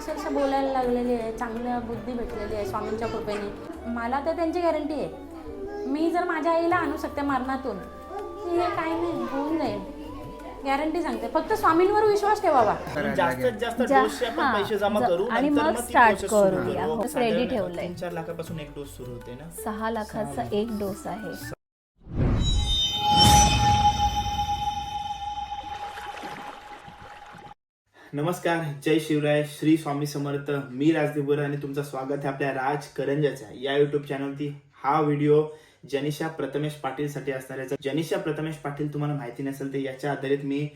अक्षरशः बोलायला लागलेली आहे चांगलं बुद्धी भेटलेली आहे स्वामींच्या कृपेने. मला तर त्यांची गॅरंटी आहे. मी जर माझ्या आईला आणू शकते मरणातून तर हे काही नाही होऊन जाईल गॅरंटी सांगते. फक्त स्वामींवर विश्वास ठेवावा. जास्तीत जास्त जा- डोसचे आपण हा, पैसे जमा ज- करू आणि मग करूया. करू. ready ठेवलंय. चार लाखापासून एक डोस सुरू होते ना. सहा लाखाचा एक डोस आहे. नमस्कार जय शिवराय श्री स्वामी समर्थ मी राजदीप बोरा आणि तुमचं स्वागत आहे आपल्या राज करंजाच्या या युट्यूब चॅनलवरती हा व्हिडिओ जनिशा प्रथमेश पाटीलसाठी असणाऱ्याचा असणार आहे. जनिशा प्रथमेश पाटील तुम्हाला माहिती नसेल तर याच्या आधारित मी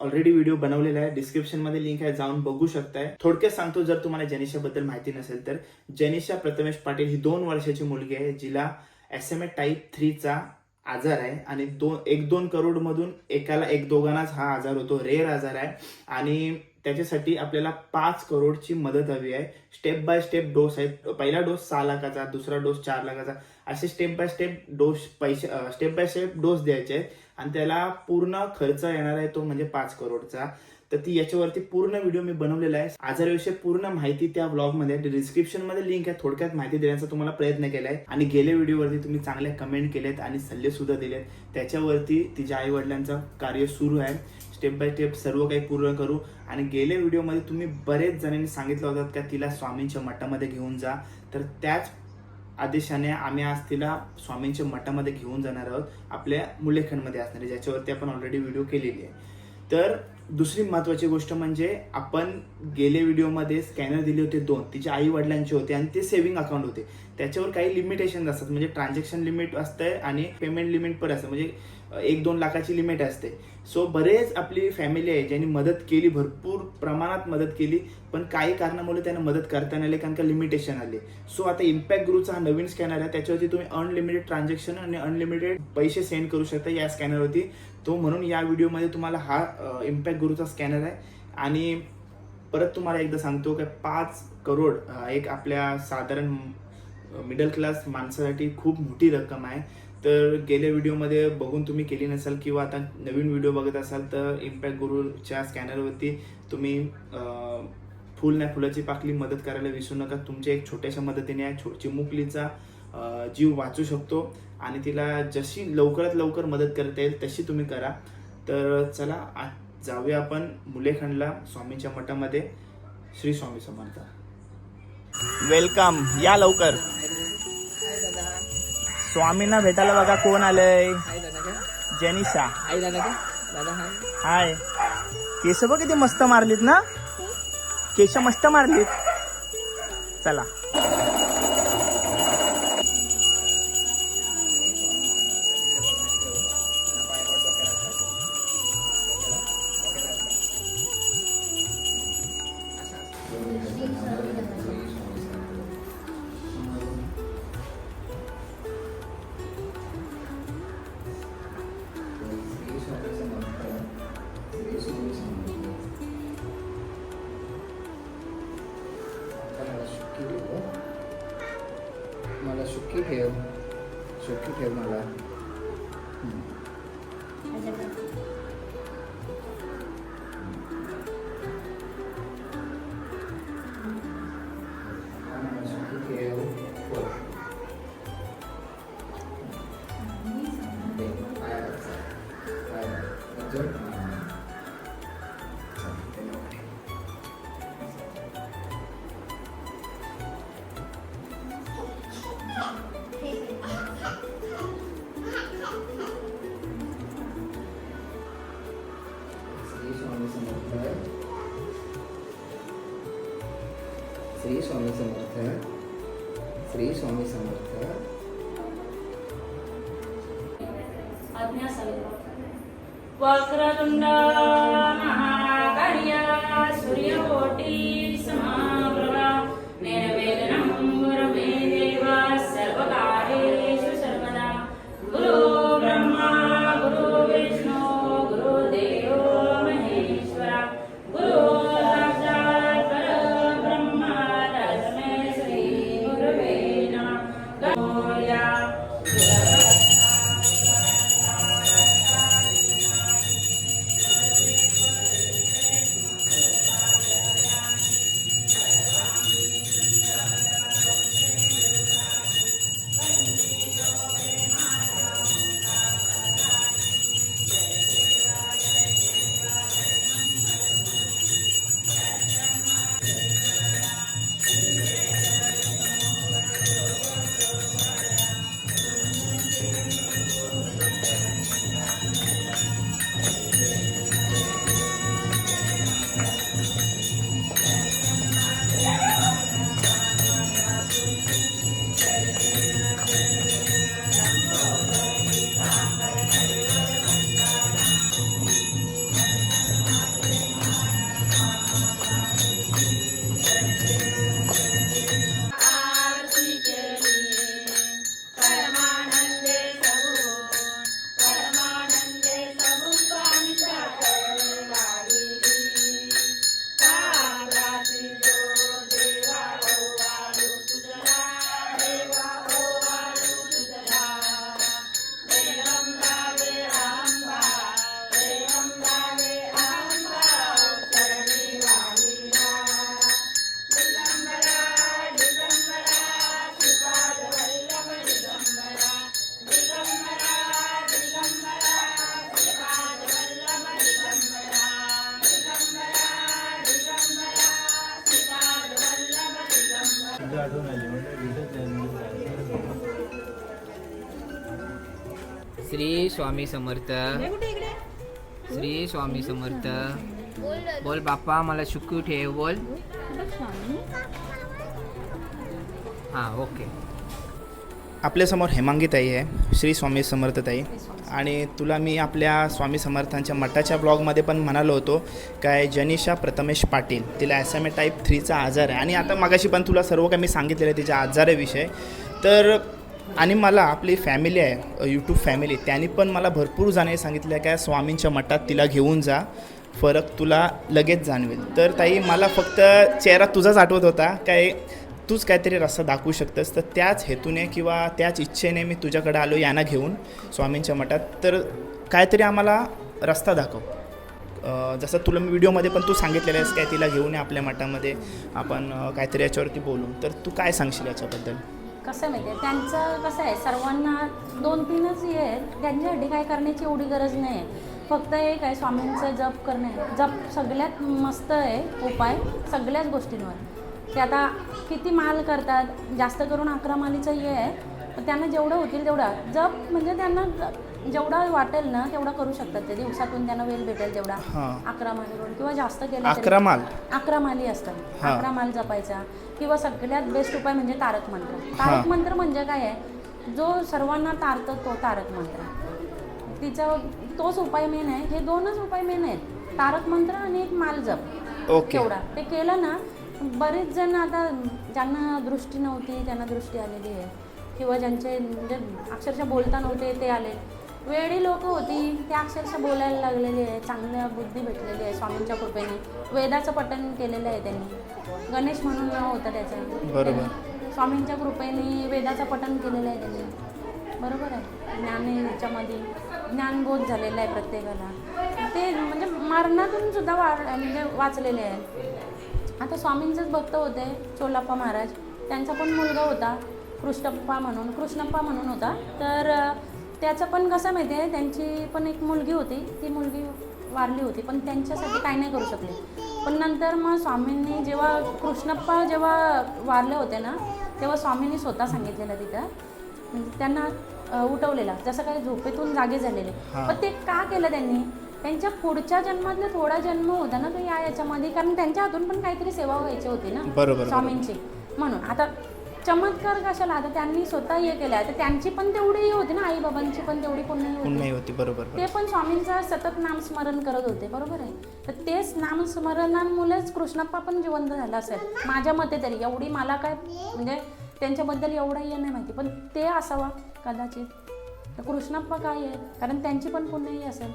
ऑलरेडी व्हिडिओ बनवलेला आहे. डिस्क्रिप्शनमध्ये लिंक आहे जाऊन बघू शकताय. थोडक्यात सांगतो जर तुम्हाला जनिशाबद्दल माहिती नसेल तर जनिशा प्रथमेश पाटील ही दोन वर्षाची मुलगी आहे जिला एस एम ए टाईप थ्रीचा आजार आहे आणि दोन एक दोन करोड मधून एकाला एक दोघांनाच हा आजार होतो रेअर आजार आहे. आणि त्याच्यासाठी आपल्याला पाच करोडची मदत हवी आहे. स्टेप बाय स्टेप डोस आहेत पहिला डोस सहा लाखाचा दुसरा डोस चार लाखाचा. असे स्टेप बाय स्टेप डोस पैसे स्टेप बाय स्टेप डोस द्यायचे आहेत. आणि त्याला पूर्ण खर्च येणार आहे तो म्हणजे पाच करोडचा. तर ती याच्यावरती पूर्ण व्हिडिओ मी बनवलेला आहे. आजाराविषयी पूर्ण माहिती त्या ब्लॉगमध्ये डिस्क्रिप्शनमध्ये लिंक आहे. थोडक्यात माहिती देण्याचा तुम्हाला प्रयत्न केलाय. आणि गेल्या व्हिडिओवरती तुम्ही चांगल्या कमेंट केलेत आणि सल्ले सुद्धा दिलेत. त्याच्यावरती तिच्या आई वडिलांचं कार्य सुरू आहे. स्टेप बाय स्टेप सर्व काही पूर्ण करू. आणि गेल्या व्हिडिओमध्ये तुम्ही बरेच जणांनी सांगितलं होतं का तिला स्वामींच्या मठामध्ये घेऊन जा. तर त्याच आदेशाने आम्ही आज तिला स्वामींच्या मठामध्ये घेऊन जाणार आहोत. आपल्या मुलेखंडमध्ये असणार ज्याच्यावरती आपण ऑलरेडी व्हिडिओ केलेली आहे. तर दुसरी महत्वाची गोष्ट म्हणजे आपण गेले व्हिडिओमध्ये स्कॅनर दिले होते दोन तिच्या आई वडिलांचे होते आणि ते सेव्हिंग अकाउंट होते. त्याच्यावर काही लिमिटेशन असतात म्हणजे ट्रान्झॅक्शन लिमिट असते आणि पेमेंट लिमिट पण असतं म्हणजे एक दोन लाखाची लिमिट असते. सो बरेच आपली फॅमिली आहे ज्यांनी मदत केली भरपूर प्रमाणात मदत केली पण काही कारणामुळे त्यांना मदत करता नाही आली कारण का लिमिटेशन आले. सो आता इम्पॅक्ट ग्रुपचा हा नवीन स्कॅनर आहे त्याच्यावरती तुम्ही अनलिमिटेड ट्रान्झॅक्शन आणि अनलिमिटेड पैसे सेंड करू शकता या स्कॅनरवरती तो म्हणून या व्हिडिओमध्ये तुम्हाला हा इम्पॅक्ट गुरुचा स्कॅनर आहे. आणि परत तुम्हाला एकदा सांगतो की पाच करोड एक आपल्या साधारण मिडल क्लास माणसासाठी खूप मोठी रक्कम आहे. तर गेल्या व्हिडिओमध्ये बघून तुम्ही केली नसाल किंवा आता नवीन व्हिडिओ बघत असाल तर इम्पॅक्ट गुरुच्या स्कॅनरवरती तुम्ही फुल नाही फुलाची पाकली मदत करायला विसरू नका. तुमच्या एक छोट्याशा मदतीने आहे. छो चिमुकलीचा जीव वाचू शकतो आणि तिला जशी लवकरात लवकर मदत करता येईल तशी तुम्ही करा. तर चला आज जाऊया आपण मुलेखंडला स्वामीच्या मठामध्ये श्री स्वामी समर्थ. वेलकम या लवकर. स्वामींना भेटायला बघा कोण आलंय? जेनिशा. हाय. हाय केस बघ किती मस्त मारलीत ना? केस मस्त मारलीत. चला. मला सुखी ठेव मला सुखी ठेव सुखी ठेव मला वक्रतुंड महाकार्य सूर्यकोटी समाप्रभा निर्वेदनं स्वामी समर्थ. श्री स्वामी समर्थ. बोल बाप्पा मला सुखी ठेव बोल. हां ओके. आपल्यासमोर हेमांगी ताई आहे श्री स्वामी समर्थ ताई. आणि तुला मी आपल्या स्वामी समर्थांच्या मठाच्या ब्लॉगमध्ये पण म्हणालो होतो काय जनिशा प्रथमेश पाटील तिला एस एम ए टाईप थ्रीचा आजार आहे. आणि आता मगाशी पण तुला सर्व काही मी सांगितलेलं आहे तिच्या आजाराविषयी. तर आणि मला आपली फॅमिली आहे यूट्यूब फॅमिली त्यांनी पण मला भरपूर जाणे सांगितलं काय स्वामींच्या मठात तिला घेऊन जा फरक तुला लगेच जाणवेल. तर ताई मला फक्त चेहरा तुझाच आठवत होता काय तूच काहीतरी रस्ता दाखवू शकतस. तर त्याच हेतूने किंवा त्याच इच्छेने मी तुझ्याकडे आलो यांना घेऊन स्वामींच्या मठात. तर काहीतरी आम्हाला रस्ता दाखव. जसं तुला मी व्हिडिओमध्ये पण तू सांगितलेलं आहेस काय तिला घेऊन या आपल्या मठामध्ये आपण काहीतरी याच्यावरती बोलू. तर तू काय सांगशील याच्याबद्दल? कसं माहिती आहे? त्यांचं कसं आहे सर्वांना दोन तीनच हे आहेत. त्यांच्यासाठी काय करण्याची एवढी गरज नाही आहे. फक्त एक आहे स्वामींचं जप करणे. जप सगळ्यात मस्त आहे उपाय सगळ्याच गोष्टींवर. ते आता किती माल करतात जास्त करून अकरा मालीचं हे आहे. त्यांना जेवढं होतील तेवढा. जप म्हणजे त्यांना ज- जेवढा वाटेल ना तेवढा करू शकतात ते. दिवसातून त्यांना वेळ भेटेल जेवढा अकरा मालीकडून किंवा जास्त केलं अकरा माल. अकरा माली असतात. अकरा माल जपायचा. किंवा सगळ्यात बेस्ट उपाय म्हणजे तारक मंत्र. तारक. मंत्र म्हणजे काय आहे? जो सर्वांना तारतो तो तारक मंत्र. तिचा तोच उपाय मेन आहे. हे दोनच उपाय मेन आहेत. तारक मंत्र आणि एक माल जप. तेवढा. ते केलं ना बरेच जण आता ज्यांना दृष्टी नव्हती त्यांना दृष्टी आलेली आहे. किंवा ज्यांचे म्हणजे अक्षरशः बोलता नव्हते ते आले. वेळी लोक होती. ते अक्षरशः बोलायला लागलेली आहे. चांगल्या बुद्धी भेटलेली आहे स्वामींच्या कृपेने. वेदाचं पठण केलेलं आहे त्यांनी. गणेश म्हणून नाव होतं त्याचं. बरोबर. स्वामींच्या कृपेने वेदाचं पठण केलेलं आहे त्यांनी. बरोबर आहे. ज्ञान याच्यामध्ये ज्ञानबोध झालेला आहे प्रत्येकाला. ते म्हणजे मरणातून सुद्धा वा म्हणजे वाचलेले आहे. आता स्वामींचेच भक्त होते चोलाप्पा महाराज. त्यांचा पण मुलगा होता कृष्णप्पा म्हणून कृष्णप्पा म्हणून होता. तर त्याचं पण कसं माहिती आहे त्यांची पण एक मुलगी होती ती मुलगी वारली होती पण त्यांच्यासाठी काही नाही करू शकले. पण नंतर मग स्वामींनी जेव्हा कृष्णप्पा जेव्हा वारले होते ना तेव्हा स्वामींनी स्वतः सांगितलेलं तिथं. म्हणजे त्यांना उठवलेला जसं काही झोपेतून जागे झालेले. पण ते का केलं त्यांनी? त्यांच्या पुढच्या जन्मातला थोडा जन्म होता ना तो या याच्यामध्ये कारण त्यांच्या हातून पण काहीतरी सेवा व्हायची होती ना बरोबर, स्वामींची. म्हणून आता चमत्कार कशाला? आता त्यांनी स्वतः हे केलं तर त्यांची पण तेवढी हे होती ना आई बाबांची पण तेवढी पुण्य होती. पुण्य होती बरोबर. ते पण स्वामींचं सतत नामस्मरण करत होते बरोबर आहे. तर तेच नामस्मरणामुळेच कृष्णप्पा पण जिवंत झाला असेल. माझ्या मते तरी एवढी मला काय म्हणजे त्यांच्याबद्दल एवढा हे नाही माहिती पण ते असावा कदाचित. तर कृष्णप्पा काय आहे? कारण त्यांची पण पुण्याही असेल.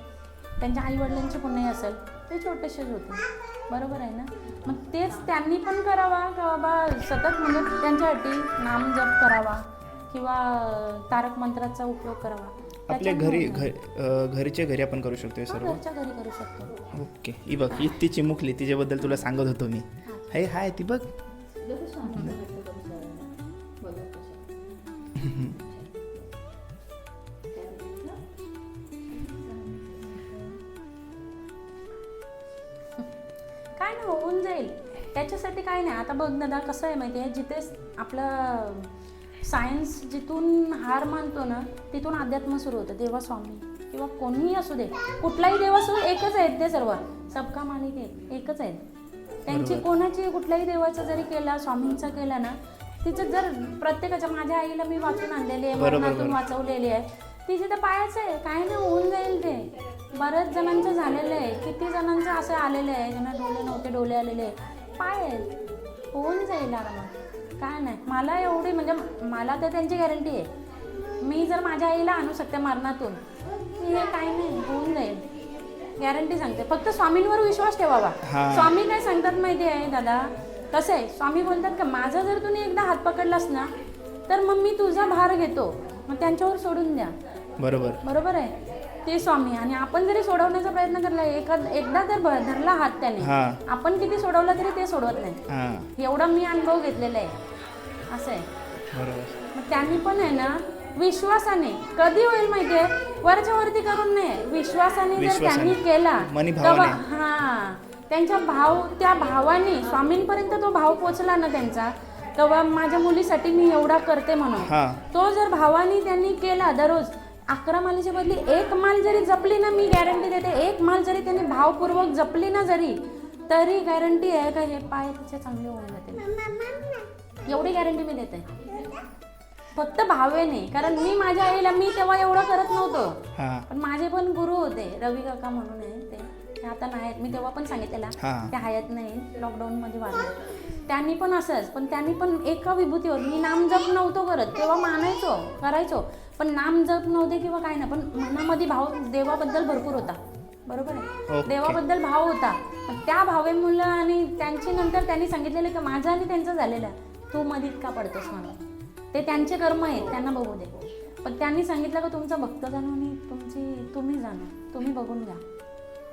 त्यांच्या आईवडिलांची पुण्याही असेल. ते छोटेसेच होते. बरोबर आहे ना? मग तेच त्यांनी पण करावा का बाबा सतत म्हणजे त्यांच्यासाठी नाम जप करावा किंवा तारक मंत्राचा उपयोग करावा. आपल्या घरी घर घरच्या घरी आपण करू शकतो हे हा, सर्व? घरच्या घरी करू शकतो. ओके. ही बघ ही ती चिमुकली तिच्याबद्दल तुला सांगत होतो मी. हाय हाय ती बघ. त्याच्यासाठी काय नाही. आता बघ दादा कसं आहे माहिती आहे जिथे आपलं सायन्स जिथून हार मानतो ना तिथून अध्यात्म सुरू होतं. देवा स्वामी किंवा कोणीही असू दे कुठलाही देव असू एकच आहेत ते सर्व. सबका मालिक एक एकच आहेत. त्यांची कोणाची कुठल्याही देवाचं जरी केला स्वामींचा केला ना तिचं जर प्रत्येकाच्या माझ्या आईला मी वाचून आणलेली आहे मरणातून. वाचवलेली आहे तिचे तर पायाचं आहे काय नाही होऊन जाईल ते. बऱ्याच जणांचं झालेलं आहे किती जणांचं असं आलेलं आहे ज्यांना डोले नव्हते डोले आलेले. आहे पाय आहेत. होऊन जाईल आरामात काय नाही. मला एवढी म्हणजे मला तर त्यांची गॅरंटी आहे. मी जर माझ्या आईला आणू शकते मरणातून हे काय नाही. होऊन जाईल. गॅरंटी सांगते. फक्त स्वामींवर विश्वास ठेवावा हा. स्वामी काय सांगतात माहिती आहे दादा? कसं आहे? स्वामी बोलतात का माझा जर तुम्ही एकदा हात पकडलास ना तर मग मी तुझा भार घेतो. मग त्यांच्यावर सोडून द्या. बरोबर. बरोबर आहे? ते स्वामी आणि आपण जरी सोडवण्याचा प्रयत्न केला एखाद एकदा जर भ- धरला हात त्याने. हा. आपण किती सोडवला तरी ते सोडवत नाही. हां. एवढा मी अनुभव घेतलेला आहे. असं आहे. बरोबर. मग त्यांनी पण आहे ना विश्वासाने कधी होईल माहितीये वरच्या वरती करून नाही. विश्वासाने जर विश्वासाने. त्यांनी केला मनी तेव्हा भावाने. हा. त्यांच्या भाव त्या भावाने स्वामींपर्यंत तो भाव पोचला ना त्यांचा तेव्हा माझ्या मुलीसाठी मी एवढा करते म्हणून. हा. तो जर भावानी त्यांनी केला दररोज अकरा मालीच्या बदली एक माल जरी जपली ना मी गॅरंटी देते एक माल जरी त्यांनी भावपूर्वक जपली ना जरी तरी गॅरंटी आहे का हे पाय तिचे चांगले होऊन जाते एवढी गॅरंटी मी देते. फक्त भावेने कारण मी माझ्या आईला मी तेव्हा एवढं करत नव्हतो. हा. पण माझे पण गुरु होते रवी काका म्हणून आहे ते. आता नाही. मी तेव्हा पण सांगितलेला हा. ते हयात नाही लॉकडाऊन मध्ये वाढले. त्यांनी पण असंच पण त्यांनी पण एका विभूतीवर मी नाम जप नव्हतो करत. तेव्हा मानायचो करायचो. पण नाम जप नव्हते किंवा काय नाही पण मनामध्ये भाव देवाबद्दल भरपूर होता. बरोबर आहे. देवाबद्दल भाव होता. त्या भावेमुळं आणि त्यांची नंतर त्यांनी सांगितलेलं की माझं आणि त्यांचं झालेलं आहे. तू मधीत का पडतोस मला ते त्यांचे कर्म आहेत त्यांना बघू दे. पण त्यांनी सांगितलं का तुमचा भक्त जाणून आणि तुमची तुम्ही जाणं तुम्ही बघून घ्या.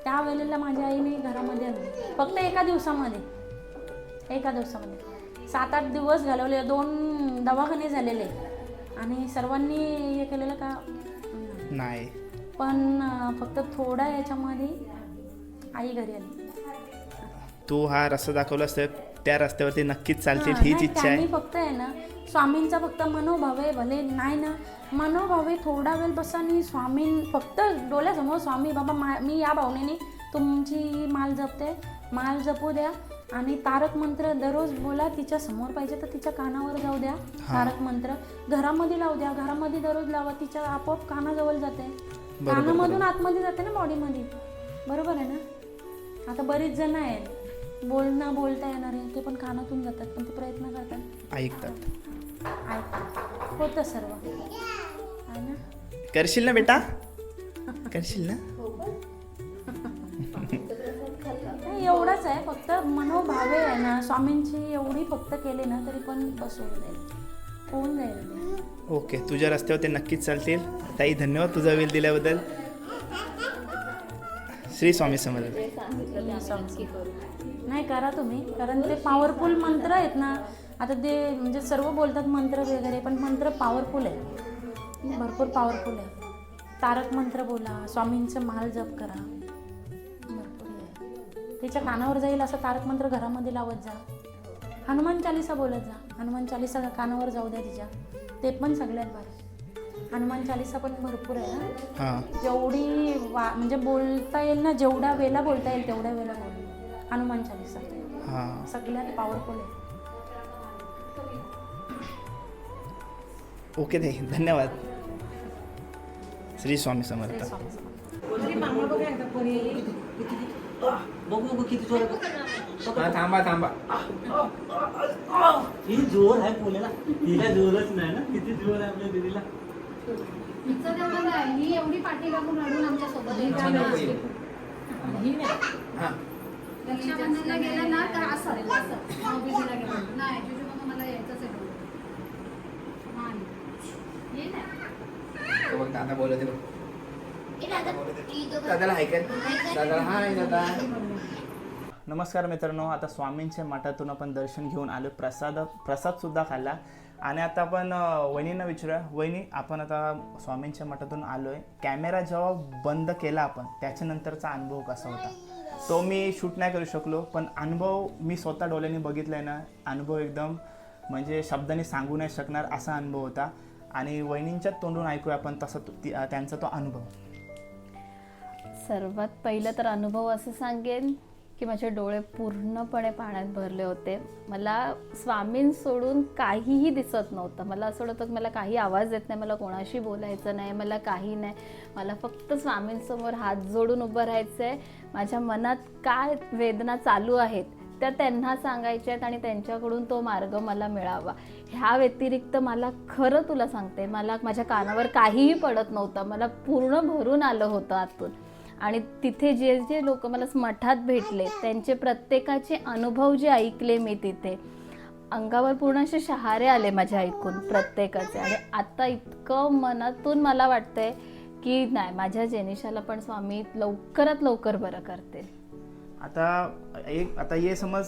त्या वेळेला माझ्या आईने घरामध्ये आणली फक्त एका दिवसामध्ये. एका दिवसामध्ये. सात आठ दिवस घालवले. दोन दवाखाने झालेले. आणि सर्वांनी हे केलेलं का? नाही. पण फक्त थोडा याच्यामध्ये आई घरी आली. तू हा रस्ता दाखवलास तर त्या रस्त्यावरती नक्कीच चालतील हा, हीच इच्छा आहे. फक्त आहे ना स्वामींचा फक्त मनोभाव आहे भले नाही ना मनोभाव आहे थोडा वेळ बसा आणि स्वामी फक्त डोळ्यासमोर स्वामी बाबा मा मी या भावनेने तुमची माल जपते माल जपू द्या आणि तारक मंत्र दररोज बोला तिच्या समोर पाहिजे तर तिच्या कानावर जाऊ द्या. तारक मंत्र. घरामध्ये लावू द्या. घरामध्ये दररोज लावा. तिच्या आपोआप कानाजवळ जाते. कानामधून आतमध्ये जाते ना बॉडीमध्ये. बरोबर आहे ना? आता बरीच जण आहेत. बोलणं बोलता येणार आहे ते पण कानातून जातात पण ते प्रयत्न करतात. ऐकतात. ऐकतात. होतं सर्व. करशील ना बेटा? करशील ना? एवढंच आहे फक्त मनोभावे आहे ना स्वामींची एवढी फक्त केली ना तरी पण बस होऊन जाईल. होऊन जाईल. ओके तुझ्या रस्त्यावर ते नक्कीच चालतील. ताई धन्यवाद तुझा वेळ दिल्याबद्दल. श्री स्वामी समर्थ. नाही करा तुम्ही कारण ते पॉवरफुल मंत्र आहेत ना. आता ते म्हणजे सर्व बोलतात मंत्र वगैरे पण मंत्र पॉवरफुल आहे. भरपूर पॉवरफुल आहे. तारक मंत्र बोला स्वामींचं माल जप करा. तिच्या कानावर जाईल असं तारक मंत्र घरामध्ये लावत जा. हनुमान चालिसा बोलत जा. हनुमान चालिसा कानावर जाऊ द्या तिच्या. ते पण सगळ्यात भारी. हनुमान चालिसा पण भरपूर आहे ना हां. जेवढी वा म्हणजे बोलता येईल ना जेवढ्या वेळेला बोलता येईल तेवढ्या वेळेला बोल. हनुमान चालिसा. हां. सगळ्यात पॉवरफुल आहे. ओके ताई धन्यवाद. श्री स्वामी समर्थ. ते स्वामी समर्थ. बघू बघू किती जोर आहे. हा, थांबा थांबा. किती जोर आहे बोलायला तिला जोरच नाही ना. किती जोर आहे आपल्या दीदीला. ही एवढी पाठी लागून रडून आमच्यासोबत. हा. रक्षाबंधनला गेलं ना तर असं नाही जुजू मला यायचंच आहे. दादा बोलत आहे. दादाला ऐकत दादाला हाय दादा. नमस्कार मित्रांनो आता स्वामींच्या मठातून आपण दर्शन घेऊन आलो. प्रसाद प्रसादसुद्धा खाल्ला. आणि आता आपण वहिनींना विचारूया. वहिनी आपण आता स्वामींच्या मठातून आलो आहे कॅमेरा जेव्हा बंद केला आपण त्याच्यानंतरचा अनुभव कसा होता? तो मी शूट नाही करू शकलो पण अनुभव मी स्वतः डोळ्यांनी बघितला आहे ना. अनुभव एकदम म्हणजे शब्दांनी सांगू नाही शकणार असा अनुभव होता. आणि वहिनींच्याच तोंडून ऐकूया आपण तसा तो त्यांचा तो अनुभव. सर्वात पहिलं तर अनुभव असं सांगेन की माझे डोळे पूर्णपणे पाण्यात भरले होते. मला स्वामीं सोडून काहीही दिसत नव्हतं. मला असं होतं की मला काही आवाज येत नाही मला कोणाशी बोलायचं नाही मला काही नाही. मला फक्त स्वामींसमोर हात जोडून उभं राहायचं आहे माझ्या मनात काय वेदना चालू आहेत त्या त्यांना सांगायच्या आहेत आणि त्यांच्याकडून तो मार्ग मला मिळावा. ह्या व्यतिरिक्त मला खरं तुला सांगते मला माझ्या कानावर काहीही पडत नव्हतं. मला पूर्ण भरून आलं होतं आतून. आणि तिथे जे जे लोक मला मठात भेटले त्यांचे प्रत्येकाचे अनुभव जे ऐकले मी तिथे अंगावर पूर्ण असे शहारे आले माझ्या ऐकून प्रत्येकाचे. आणि आता इतकं मनातून मला वाटतंय की नाही माझ्या जेनिशाला पण स्वामी लवकरात लवकर बरं करतील. आता एक आता ये समज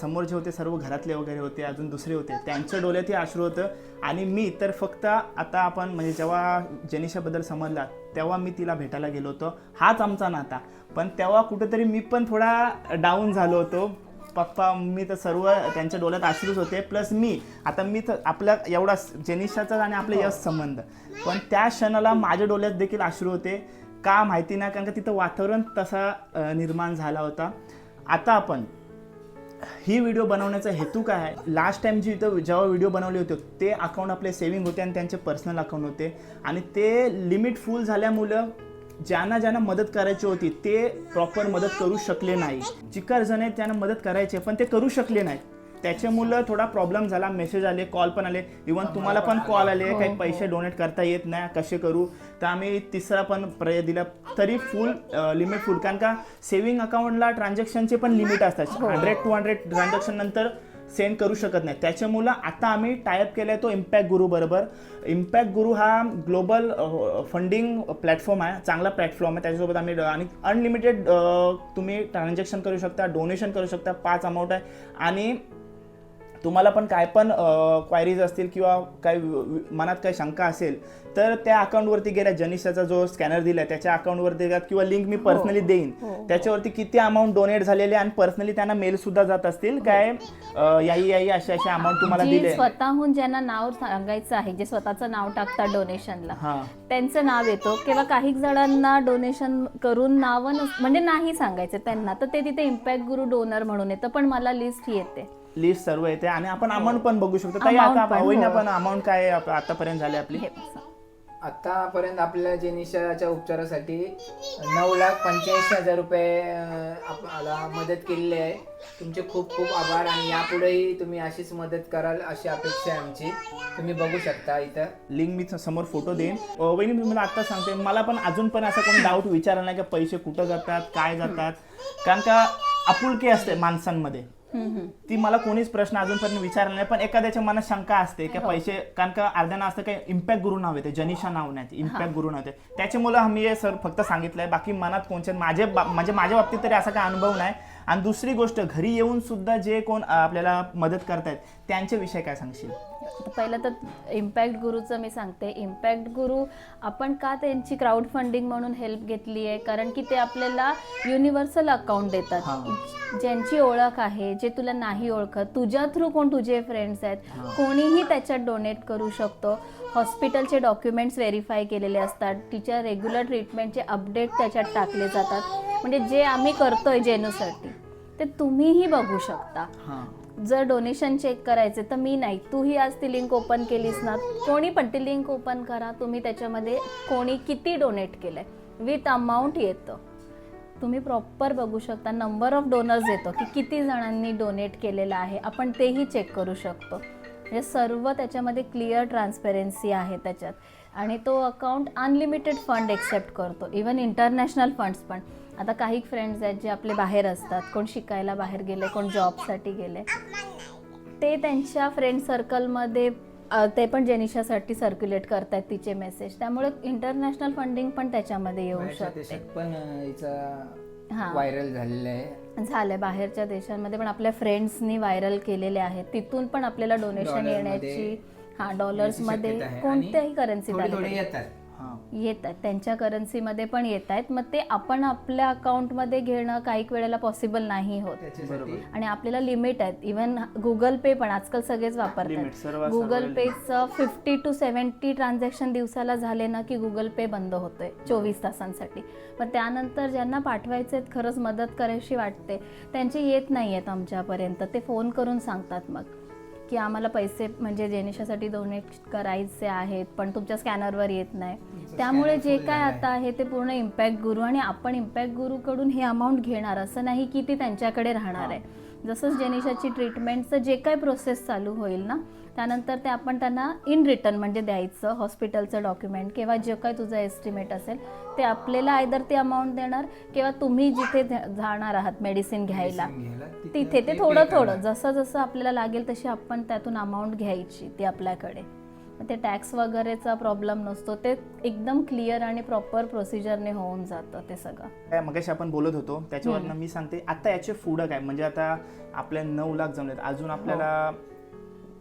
समोर जे होते सर्व घरातले वगैरे होते अजून दुसरे होते त्यांच्या डोळ्यातही अश्रू होतं आणि मी तर फक्त आता आपण म्हणजे जेव्हा जनिशाबद्दल समजला तेव्हा मी तिला भेटायला गेलो होतो. हाच आमचा नाता. पण तेव्हा कुठेतरी मी पण थोडा डाऊन झालो होतो. पप्पा मम्मी तर सर्व त्यांच्या डोळ्यात अश्रूच होते. प्लस मी आता मी तर आपल्या एवढा जेनिशाचा आणि आपला यश संबंध. पण त्या क्षणाला माझ्या डोळ्यात देखील अश्रू होते. का माहिती नाही कारण का तिथं वातावरण तसा निर्माण झाला होता. आता आपण ही व्हिडिओ बनवण्याचा हेतू काय आहे? लास्ट टाइम जी इथं जेव्हा व्हिडिओ बनवले होते ते अकाउंट आपले सेव्हिंग होते आणि त्यांचे पर्सनल अकाउंट होते. आणि ते लिमिट फुल झाल्यामुळं ज्यांना ज्यांना मदत करायची होती ते प्रॉपर मदत करू शकले नाही. जी जण आहेत त्यांना मदत करायची पण ते करू शकले नाही त्याच्यामुळं थोडा प्रॉब्लेम झाला मेसेज आले कॉल पण आले. इवन तुम्हाला पण कॉल आले. काही पैसे डोनेट करता येत नाही कसे करू? तर आम्ही तिसरा पण पर्याय दिला. तरी फुल लिमिट फुल कारण का सेव्हिंग अकाउंटला ट्रान्झॅक्शनचे पण लिमिट असतात. हंड्रेड टू हंड्रेड ट्रान्झॅक्शन नंतर सेंड करू शकत नाही. त्याच्यामुळं आता आम्ही टायअप केलं आहे तो इम्पॅक्ट गुरु बरोबर. इम्पॅक्ट गुरु हा ग्लोबल फंडिंग प्लॅटफॉर्म आहे. चांगला प्लॅटफॉर्म आहे. त्याच्यासोबत आम्ही आणि अनलिमिटेड तुम्ही ट्रान्झॅक्शन करू शकता डोनेशन करू शकता. पाच अमाऊंट आहे. आणि तुम्हाला पण काय पण क्वायरीज असतील किंवा काय मनात काही शंका असेल तर त्या अकाउंटवरती गेल्या जनिशाचा जो स्कॅनर दिलाय त्याच्या अकाउंटवरती गेलात किंवा लिंक मी पर्सनली देईन त्याच्यावरती किती अमाऊंट डोनेट झालेले आणि पर्सनली त्यांना मेल सुद्धा जात असतील काय याही याही अशा अशा अमाऊंट तुम्हाला दिले. स्वतःहून ज्यांना नाव सांगायचं आहे जे स्वतःचं नाव टाकतात डोनेशनला हा. त्यांचं नाव येतो किंवा काही जणांना डोनेशन करून नावं म्हणजे नाही सांगायचं त्यांना तर ते तिथे इम्पॅक्ट गुरु डोनर म्हणून येतं पण मला लिस्ट येते. लिस्ट सर्व येते आणि आपण अमाऊंट पण बघू शकतो. ताई Amount आता पण, होईना हो. पण अमाऊंट काय आहे आप- आतापर्यंत झाले आपली? हे बघा. आतापर्यंत आपल्या जेनिशाच्या उपचारासाठी नऊ लाख पंच्याऐंशी हजार रुपये अं, आपल्याला मदत केलेली आहे. तुमचे खूप खूप आभार आणि यापुढेही तुम्ही अशीच मदत कराल अशी अपेक्षा आहे आमची. तुम्ही बघू शकता इथं. लिंक मी समोर फोटो देईन. अ, वहिनी मी मला आता सांगते मला पण अजून पण असं कोणी डाऊट विचारला नाही की पैसे कुठं जातात काय जातात. कारण का आपुलकी असते माणसांमध्ये. ती मला कोणीच प्रश्न अजूनपर्यंत विचारला नाही पण एखाद्याच्या मनात शंका असते की पैसे कारण का अर्ध्यांना असतं काही इम्पॅक्ट गुरु नाव येते जनिशा नाव नाही इम्पॅक्ट गुरु नाव येते. त्याच्यामुळे आम्ही हे सर फक्त सांगितलंय बाकी मनात कोणच्या माझे म्हणजे माझ्या बाबतीत तरी असा काही अनुभव नाही. आणि दुसरी गोष्ट घरी येऊन सुद्धा जे कोण आपल्याला मदत करतायत त्यांच्या विषयी काय सांगशील? पहिलं तर इम्पॅक्ट गुरुचं मी सांगते. इम्पॅक्ट गुरु आपण का त्यांची क्राऊड फंडिंग म्हणून हेल्प घेतली आहे? कारण की ते आपल्याला युनिव्हर्सल अकाउंट देतात. ज्यांची ओळख आहे जे तुला नाही ओळखत तुझ्या थ्रू कोण तुझे फ्रेंड्स आहेत? कोणीही त्याच्यात डोनेट करू शकतो. हॉस्पिटलचे डॉक्युमेंट्स व्हेरीफाय केलेले असतात. तिच्या रेग्युलर ट्रीटमेंटचे अपडेट त्याच्यात टाकले जातात. म्हणजे जे आम्ही करतोय जेनूसाठी ते तुम्हीही बघू शकता. जर डोनेशन चेक करायचे तर मी नाही. तूही आज ती लिंक ओपन केलीस ना. कोणी पण ती लिंक ओपन करा. तुम्ही त्याच्यामध्ये कोणी किती डोनेट केलंय. विथ अमाऊंट येतं. तुम्ही प्रॉपर बघू शकता. नंबर ऑफ डोनर्स येतो की किती जणांनी डोनेट केलेलं आहे. आपण तेही चेक करू शकतो. म्हणजे सर्व त्याच्यामध्ये क्लिअर ट्रान्सपेरन्सी आहे त्याच्यात. आणि तो अकाउंट अनलिमिटेड फंड एक्सेप्ट करतो. इवन इंटरनॅशनल फंड्स पण. आता काही फ्रेंड्स आहेत जे आपले बाहेर असतात. कोण शिकायला बाहेर गेले कोण जॉबसाठी गेले. ते त्यांच्या फ्रेंड सर्कलमध्ये ते पण जेनिशासाठी सर्क्युलेट करतात तिचे मेसेज त्यामुळे इंटरनॅशनल फंडिंग पण त्याच्यामध्ये येऊ शकते. पण अं, हिचा हां. व्हायरल झालेलं आहे. झालंय बाहेरच्या देशांमध्ये पण आपल्या फ्रेंड्सनी व्हायरल केलेले आहेत. तिथून पण आपल्याला डोनेशन येण्याची हा डॉलर्समध्ये शक्यता आहे. आणि कोणत्याही करन्सी येतात. येत आहेत. त्यांच्या करन्सीमध्ये पण येत आहेत. मग ते आपण आपल्या अकाउंटमध्ये घेणं काही वेळेला पॉसिबल नाही होत. आणि आपल्याला लिमिट आहेत. इवन गुगल पे पण आजकाल सगळेच वापरतात. गुगल पेचं फिफ्टी टू सेवन्टी ट्रान्झॅक्शन दिवसाला झाले ना की गुगल पे बंद होतोय चोवीस तासांसाठी. मग त्यानंतर ज्यांना पाठवायचे आहेत खरंच मदत करायची वाटते त्यांचे येत नाही आहेत आमच्यापर्यंत. ते फोन करून सांगतात मग. की आम्हाला पैसे म्हणजे जेनिशासाठी डोनेट करायचे आहेत पण तुमच्या स्कॅनरवर येत नाही. त्यामुळे जे काय आता आहे ते पूर्ण इम्पॅक्ट गुरु आणि आपण इम्पॅक्ट गुरुकडून हे अमाऊंट घेणार असं नाही की ती त्यांच्याकडे राहणार आहे. जसंच जेनिशाची ट्रीटमेंटचं जे काय प्रोसेस चालू होईल ना त्यानंतर ते आपण त्यांना इन रिटर्न म्हणजे द्यायचं हॉस्पिटलचं डॉक्युमेंट किंवा जे काय तुझं एस्टिमेट असेल ते आपल्याला आयदर ते अमाऊंट देणार किंवा तुम्ही जिथे जाणार आहात मेडिसिन घ्यायला तिथं ते थोडं. थोडं जसं जसं आपल्याला लागेल तशी आपण त्यातून अमाऊंट घ्यायची ती आपल्याकडे. मग ते टॅक्स वगैरेचा प्रॉब्लेम नसतो ते एकदम क्लिअर आणि प्रॉपर प्रोसिजरने होऊन जातं ते सगळं. काय मगाशी आपण बोलत होतो त्याच्यावरनं मी सांगते आता याचे पुढं काय? म्हणजे आता आपल्या नऊ लाख जमलेत अजून आपल्याला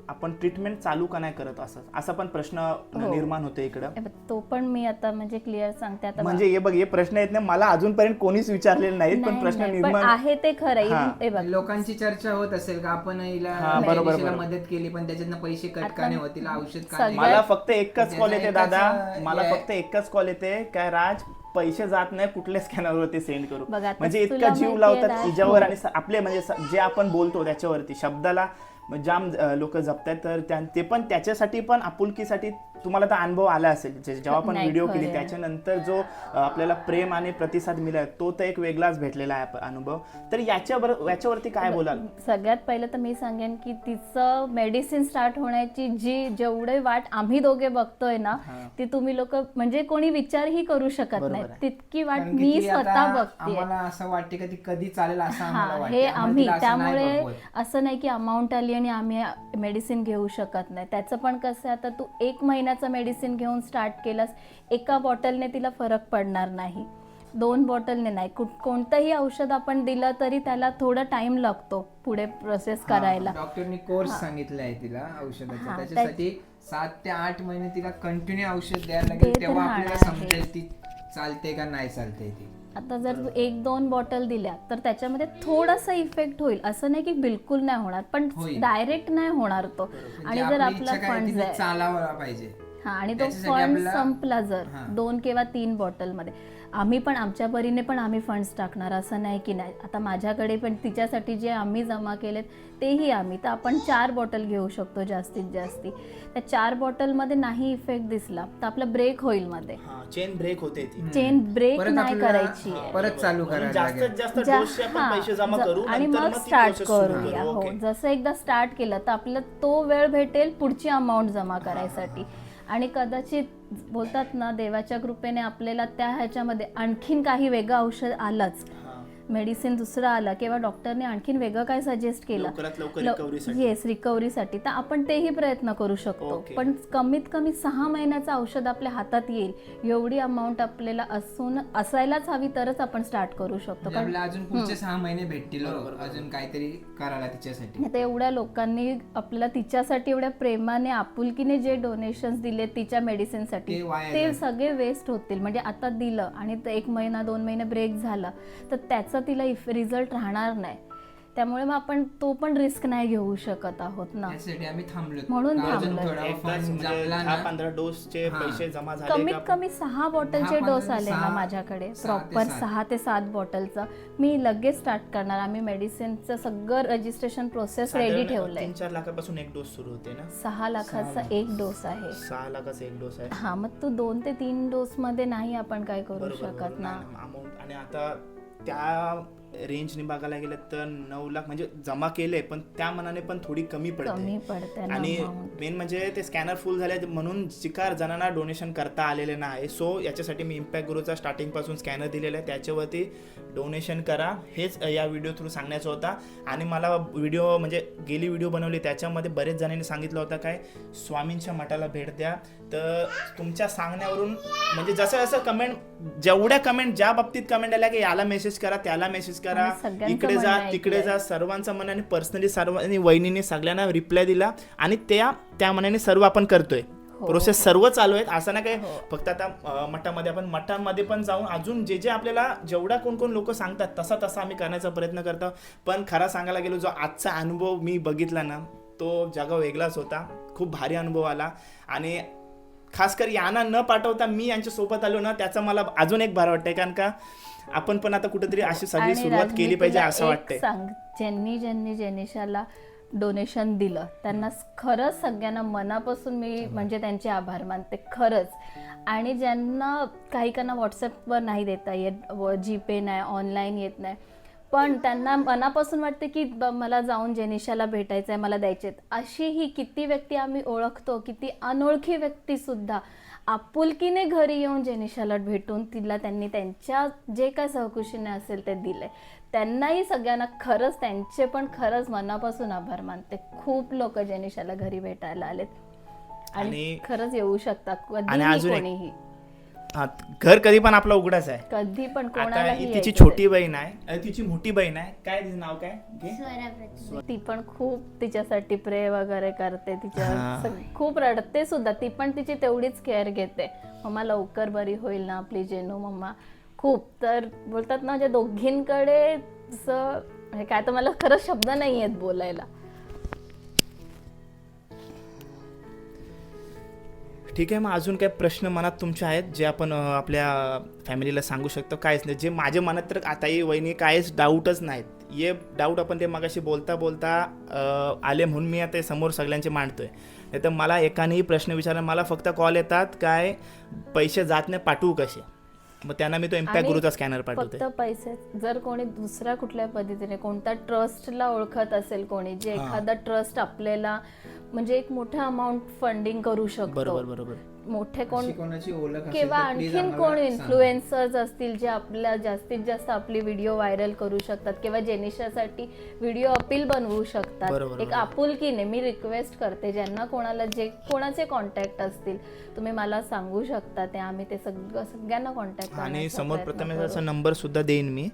आपण ट्रीटमेंट चालू का नाही करत असं? असा पण प्रश्न हो. निर्माण होतो इकडं. हे बघ, तो पण मी आता म्हणजे क्लिअर सांगते. आता म्हणजे हे बघ हे प्रश्न येत नाही. मला अजूनपर्यंत कोणीच विचारलेले नाहीत पण नाही, प्रश्न नाही, पण निर्माण आहे ते खरं. हा. हे बघ. लोकांची चर्चा होत असेल का? आपण हिला हा, बरोबर. मदत केली पण त्याच्यातनं पैसे कट का नाही होत? तिला औषध का सगळ्यात- नाही मला फक्त एकच कॉल येते दादा. मला हे- फक्त एकच कॉल येते. काय राज पैसे जात नाही कुठल्या स्कॅनरवरती सेंड करू? बघ, आता म्हणजे तुला इतका जीव माहितीये लावतात राज, तिच्यावर हो. आणि स- आपले म्हणजे स- जे आपण बोलतो त्याच्यावरती शब्दाला जाम लोक जपतात तर त्या- ते पण त्याच्यासाठी पण आपुलकीसाठी तुम्हाला तर अनुभव आला असेल जे- जेव्हा आपण व्हिडिओ केली. त्याच्यानंतर जो आपल्याला प्रेम आणि प्रतिसाद मिळाला तो तर एक वेगळाच भेटलेला आहे अनुभव तर याच्यावर याच्यावरती काय बोलाल सगळ्यात पहिलं तर मी सांगेन की तिचं मेडिसिन स्टार्ट होण्याची जी जेवढे वाट आम्ही दोघे बघतोय ना हा. ती तुम्ही लोक म्हणजे कोणी विचारही करू शकत नाही. तितकी वाट मी स्वतः बघते आम्हाला असं वाटते का ती कधी चालेल असं आम्हाला हा वाटते हे आम्हाला आम्ही त्यामुळे. असं नाही की अमाऊंट आली आणि आम्ही मेडिसिन घेऊ शकत नाही. त्याचं पण कसं आहे आता तू एक महिन्याचं मेडिसिन घेऊन स्टार्ट केलंस एका बॉटलने तिला फरक पडणार नाही. दोन बॉटलने नाही. कुठ कोणतंही औषध आपण दिलं तरी त्याला थोडा टाइम लागतो पुढे प्रोसेस करायला. डॉक्टरनी कोर्स सांगितला आहे तिला औषधाचा. त्याच्यासाठी सात ते आठ महिने तिला कंटिन्यू औषध द्यायला लागेल तेव्हा आपल्याला. समजेल ती चालते का नाही चालते ती. आता जर एक दोन बॉटल दिल्या तर त्याच्यामध्ये थोडासा इफेक्ट होईल. असं नाही की बिलकुल नाही होणार पण होईल. डायरेक्ट नाही होणार तो. म्हणजे आणि जर आपली फंड ती चालावला पाहिजे. हा आणि तो त्याच्यासाठी फंड आपल्याला- संपला जर हा. दोन किंवा तीन बॉटलमध्ये. आम्ही पण आमच्या परीने पण आम्ही फंड्स टाकणार असं नाही की नाही. आता माझ्याकडे पण तिच्यासाठी जे आम्ही जमा केलेत तेही आम्ही. तर आपण चार बॉटल घेऊ शकतो जास्तीत जास्ती. त्या चार बॉटलमध्ये नाही इफेक्ट दिसला तर आपला ब्रेक होईल मध्ये. हा चेन ब्रेक होते ती. चेन ब्रेक परत नाही आपल्याला- करायची. हा. परत चालू म्हणून करायला जास्तीत लागेल. जास्त जा- डोसचे आपण हा, पैसे जमा ज- करू आणि नंतर मग ती स्टार्ट सुरू करूया करू. हो ओके. जसं एकदा स्टार्ट केलं तर आपलं तो वेळ भेटेल पुढची अमाऊंट जमा करायसाठी. आणि कदाचित बोलतात ना देवाच्या कृपेने आपल्याला त्या ह्याच्यामध्ये आणखीन काही वेगळं औषध आलंच. मेडिसिन दुसरं आलं किंवा डॉक्टरने आणखीन वेगळं काय सजेस्ट केलं. येस रिकव्हरीसाठी तर आपण तेही प्रयत्न करू शकतो. पण कमीत कमी सहा महिन्याचं औषध आपल्या हातात येईल. एवढी अमाऊंट आपल्याला असून असायलाच हवी तरच आपण स्टार्ट करू शकतो. म्हणजे कारण अजून पुढचे सहा महिने भेटतील हो, अजून काहीतरी करायला तिच्यासाठी. आता एवढ्या लोकांनी आपल्याला तिच्यासाठी एवढ्या प्रेमाने आपुलकीने जे डोनेशन्स दिले तिच्या मेडिसिनसाठी ते. सगळे वेस्ट होतील. म्हणजे आता दिलं आणि एक महिना दोन महिने ब्रेक झाला. तर त्याचा तिला रिझल्ट राहणार नाही. त्यामुळे मग आपण तो पण रिस्क नाही घेऊ शकत आहोत ना. त्यासाठी आम्ही थांबलो म्हणून अजून थांबलोय. थोडा एकदाच फंड म्हणजे जमला दहा ना. पंधरा डोसचे हा. पैसे जमा झाले कमीत का? कमी सहा बॉटलचे दहा डोस आले ना माझ्याकडे. सहा ते प्रॉपर सात. सहा ते सात बॉटलचं मी लगेच स्टार्ट करणार. आम्ही मेडिसिनचं सगळं रजिस्ट्रेशन प्रोसेस रेडी साधारण ठेवलंय. तीन चार लाखापासून एक डोस सुरू होते ना? सहा लाखाचा एक डोस आहे. सहा लाखाचा एक डोस आहे. हा मग तू दोन ते तीन डोस मध्ये नाही आपण काय करू शकत ना. आणि आता त्या रेंजने बघायला गेलं तर नऊ लाख म्हणजे जमा केले पण त्या मनाने पण थोडी कमी कमी पडते पडते ना आणि. मेन म्हणजे ते स्कॅनर फुल झाले म्हणून चिकार जणांना डोनेशन करता आलेले नाही. सो याच्यासाठी मी इम्पॅक्ट गुरुचा स्टार्टिंगपासून स्कॅनर दिलेला आहे. त्याच्यावरती डोनेशन करा. हेच या व्हिडिओ थ्रू सांगण्याचं होता. आणि मला व्हिडिओ म्हणजे गेली व्हिडिओ बनवली. त्याच्यामध्ये बरेच जणांनी सांगितलं होतं काय स्वामींच्या मठाला भेट द्या. तर तुमच्या सांगण्यावरून म्हणजे जसं जसं कमेंट जेवढ्या कमेंट ज्या बाबतीत कमेंट आल्या की याला मेसेज करा त्याला मेसेज करा. इकडे जा तिकडे. जा सर्वांचं मनाने पर्सनली सर्वांनी वहिनीने सगळ्यांना रिप्लाय दिला. आणि त्या त्या मनाने सर्व आपण करतोय. हो. प्रोसेस सर्व चालू आहेत. असं ना काय फक्त आता मठामध्ये आपण मठामध्ये पण जाऊन अजून जे जे आपल्याला जेवढा कोण कोण लोक सांगतात तसा तसा आम्ही करण्याचा प्रयत्न करतो. पण खरा सांगायला गेलो जो आजचा अनुभव मी बघितला ना तो जगा वेगळाच होता. खूप भारी अनुभव आला. आणि खास कर यांना न पाठवता मी यांच्या सोबत आलो ना त्याचा मला अजून एक भार वाटतंय. कारण का आपण पण आता कुठेतरी अशी सगळी आणि सुरुवात केली पाहिजे तुला असं एक वाटतंय. सांग ज्यांनी ज्यांनी जेनिशाला डोनेशन दिलं त्यांना खरंच सगळ्यांना मनापासून मी म्हणजे त्यांचे आभार मानते खरंच. आणि ज्यांना काही काहींना व्हॉट्सअपवर नाही देता येत जीपे नाही ऑनलाईन येत नाही पण त्यांना मनापासून वाटते की मला जाऊन जेनिशाला भेटायचं आहे मला द्यायचे अशी ही किती व्यक्ती आम्ही ओळखतो किती अनोळखी व्यक्ती सुद्धा आपुलकीने घरी येऊन जेनिशाला भेटून तिला त्यांनी त्यांच्या जे काय सहकुशीने असेल ते दिले. त्यांनाही सगळ्यांना खरंच त्यांचे पण खरंच मनापासून आभार मानते. खूप लोक जेनिशाला घरी भेटायला आलेत. आणि खरंच येऊ शकतात. आणि कोणीही. हा घर कधी पण आपला उघडाच आहे. कधी पण आता कोणाला ही तिची छोटी बहीण आहे. तिची मोठी बहीण आहे. काय तिचं नाव काय? घे. ती पण खूप तिच्यासाठी प्रे वगैरे करते. तिच्या हा. सग- खूप रडते सुद्धा. ती पण तिची तेवढीच केअर घेते. मम्मा लवकर बरी होईल ना आपली जेनू मम्मा. खूप. तर बोलतात ना म्हणजे दोघींकडे असं काय तर मला खरंच शब्द नाही आहेत बोलायला. ठीक आहे मग अजून काय प्रश्न मनात तुमचे आहेत जे आपण आपल्या फॅमिलीला सांगू शकतो? काहीच नाही. जे माझ्या मनात तर आताही वहिनी काहीच डाऊटच नाहीत. ये डाऊट आपण ते मगाशी बोलता बोलता आले म्हणून मी आता समोर सगळ्यांचे मांडतोय. नाही तर मला एकानेही प्रश्न विचारला मला फक्त कॉल येतात काय पैसे जात नाही पाठवू कसे? मग त्यांना मी तो इम्पॅक्ट गुरुचा स्कॅनर पाठवते फक्त पैसे जर कोणी दुसऱ्या कुठल्या पद्धतीने कोणत्या ट्रस्टला ओळखत असेल कोणी जे. एखादा ट्रस्ट आपल्याला म्हणजे एक मोठा अमाऊंट फंडिंग करू शकतो. बरोबर बरोबर. मोठे कोण किंवा आणखीन कोण. इन्फ्लुएन्सर्स असतील जे आपल्या जास्तीत जास्त आपली व्हिडिओ व्हायरल करू शकतात किंवा जेनिशासाठी व्हिडिओ अपील बनवू शकतात एक. आपुलकीने मी रिक्वेस्ट करते ज्यांना कोणाला जे कोणाचे कॉन्टॅक्ट असतील तुम्ही मला सांगू शकता ते आम्ही ते सगळं सगळ्यांना कॉन्टॅक्ट आणि समोर प्रथम नंबर सुद्धा देईन मी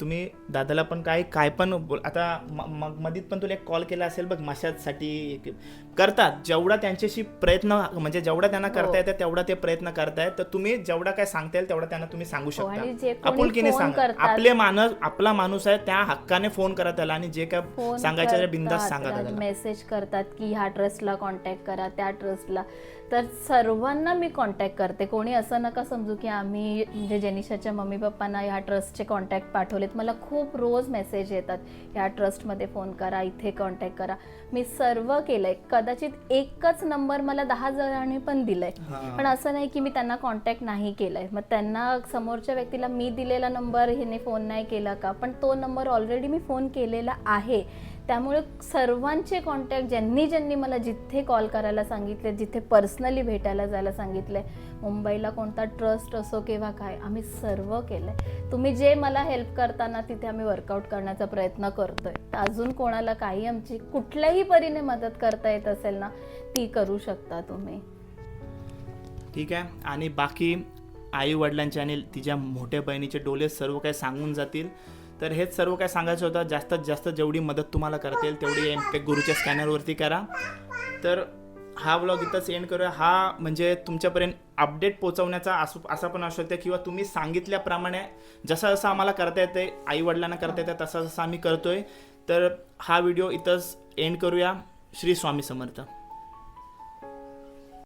तुम्ही दादाला पण काय काय पण बोल आता मग मधीत पण तुला एक कॉल केला असेल बघ मशासाठी. करतात जेवढा त्यांच्याशी प्रयत्न म्हणजे जेवढा त्यांना हो. करता येतं तेवढा ते प्रयत्न करतायत. तर तुम्ही जेवढा काय सांगता येईल तेवढा त्यांना तुम्ही सांगू हो, शकता. आपुलकीने सांगा. आपले माणूस आपला माणूस आहे त्या हक्काने फोन करा त्याला आणि जे काय सांगायचं बिंदास सांगा मेसेज करतात की ह्या ट्रस्टला कॉन्टॅक्ट करा त्या ट्रस्टला तर सर्वांना मी कॉन्टॅक्ट करते. कोणी असं नका समजू की आम्ही म्हणजे जेनिशाच्या मम्मी पप्पांना ह्या ट्रस्टचे कॉन्टॅक्ट पाठवलेत. मला खूप रोज मेसेज येतात ह्या ट्रस्टमध्ये फोन करा इथे कॉन्टॅक्ट करा. मी सर्व केलंय. कदाचित एकच नंबर मला दहा जणांनी पण दिलाय. पण असं नाही की मी त्यांना कॉन्टॅक्ट नाही केलाय. मग त्यांना समोरच्या व्यक्तीला मी दिलेला नंबर हिने फोन नाही केला का? पण तो नंबर ऑलरेडी मी फोन केलेला आहे. त्यामुळे सर्वांचे कॉन्टॅक्ट ज्यांनी ज्यांनी मला जिथे कॉल करायला सांगितले जिथे पर्सनली भेटायला जायला सांगितलंय मुंबईला कोणता ट्रस्ट असो किंवा काय आम्ही सर्व केलंय. तुम्ही जे मला हेल्प करताना तिथे आम्ही वर्कआउट करण्याचा प्रयत्न करतो आहे अजून कोणाला काही आमची कुठल्याही परीने मदत करता येत असेल ना ती करू शकता तुम्ही. ठीक आहे. आणि बाकी आई वडिलांचे आणि तिच्या मोठ्या बहिणीचे डोले सर्व काही सांगून जातील. तर हेच सर्व काय सांगायचं होतं. जास्तीत जास्त जेवढी मदत तुम्हाला करता येईल तेवढी एम पे गुरुच्या स्कॅनरवरती करा. तर हा ब्लॉग इथंच एंड करूया. हा म्हणजे तुमच्यापर्यंत अपडेट पोचवण्याचा असू असा पण असू शकते किंवा तुम्ही सांगितल्याप्रमाणे जसं जसं आम्हाला करता येते आई वडिलांना करता येतं तसं जसं आम्ही करतोय. तर हा व्हिडिओ इथंच एंड करूया. श्री स्वामी समर्थ.